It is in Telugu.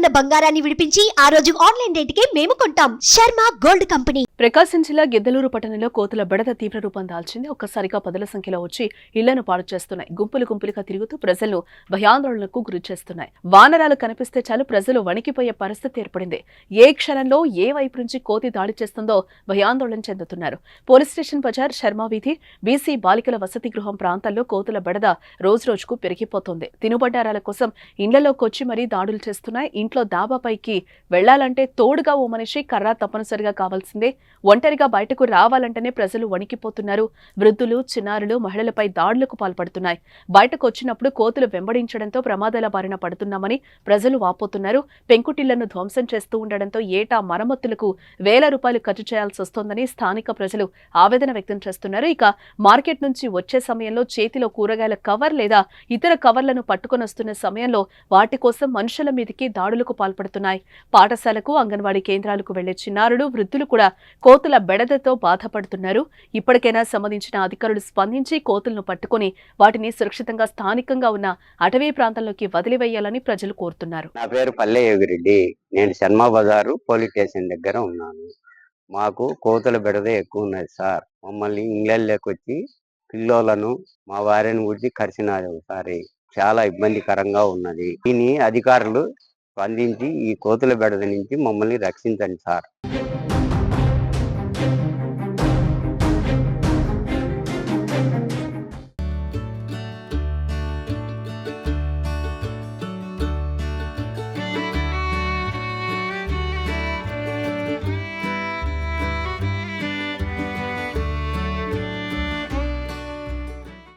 ఉన్న బంగారాన్ని విడిపించి ఆ రోజు ఆన్లైన్ రేటుకే మేము కొంటాం. Sharma gold company. ప్రకాశం జిల్లా గిద్దలూరు పట్టణంలో కోతుల బెడద తీవ్ర రూపం దాల్చింది. ఒక్కసారిగా పదుల సంఖ్యలో వచ్చి ఇళ్ళను పాడు చేస్తున్నాయి. గుంపులు గుంపులుగా తిరుగుతూ ప్రజలను భయాందోళనకు గురి చేస్తున్నాయి. వానరాలు కనిపిస్తే చాలు ప్రజలు వణికిపోయే పరిస్థితి ఏర్పడింది. ఏ క్షణంలో ఏ వైపు నుంచి కోతి దాడి చేస్తుందో భయాందోళన చెందుతున్నారు. పోలీస్ స్టేషన్ బజార్ శర్మ వీధి బీసీ బాలికల వసతి గృహం ప్రాంతాల్లో కోతుల బెడద రోజురోజుకు పెరిగిపోతోంది. తినుబండారాల కోసం ఇళ్ళలోకి వచ్చి మరీ దాడులు చేస్తున్నాయి. ఇంట్లో దాబాపైకి వెళ్ళాలంటే తోడుగా ఓ మనిషి కర్ర తప్పనిసరిగా కావాల్సిందే. ఒంటరిగా బయటకు రావాలంటేనే ప్రజలు వణికిపోతున్నారు. వృద్ధులు చిన్నారులు మహిళలపై దాడులకు పాల్పడుతున్నాయి. బయటకు వచ్చినప్పుడు కోతులు వెంబడించడంతో ప్రమాదాల బారిన పడుతున్నామని ప్రజలు వాపోతున్నారు. పెంకుటిళ్ళను ధ్వంసం చేస్తూ ఉండడంతో ఏటా మరమ్మతులకు వేల రూపాయలు ఖర్చు చేయాల్సి వస్తోందని స్థానిక ప్రజలు ఆవేదన వ్యక్తం చేస్తున్నారు. ఇక మార్కెట్ నుంచి వచ్చే సమయంలో చేతిలో కూరగాయల కవర్ లేదా ఇతర కవర్లను పట్టుకొని వస్తున్న సమయంలో వాటి కోసం మనుషుల మీదకి దాడులు దాడులకు పాల్పడుతున్నాయి. పాఠశాలకు అంగన్వాడీ కేంద్రాలకు వెళ్ళే చిన్నారులు వృద్ధులు కూడా కోతుల బెడదతో బాధపడుతున్నారు. ఇప్పటికైనా సంబంధించిన అధికారులు స్పందించి కోతులను పట్టుకొని వాటిని సురక్షితంగా స్థానికంగా ఉన్న అటవీ ప్రాంతంలోకి వదిలివేయాలని ప్రజలు కోరుతున్నారు. నా పేరు పల్లె యోగిరెడ్డి నేను శర్మ బజారు పోలీస్ స్టేషన్ దగ్గర ఉన్నాను. మాకు కోతుల బెడద ఎక్కువ ఉన్నది సార్. మమ్మల్ని ఇంగ్లాండ్లోకి వచ్చి పిల్లోలను మా వారిని గురించి కరిచినారు ఒకసారి. చాలా ఇబ్బందికరంగా ఉన్నది. దీని అధికారులు స్పందించి ఈ కోతుల బెడద నుంచి మమ్మల్ని రక్షించండి సార్.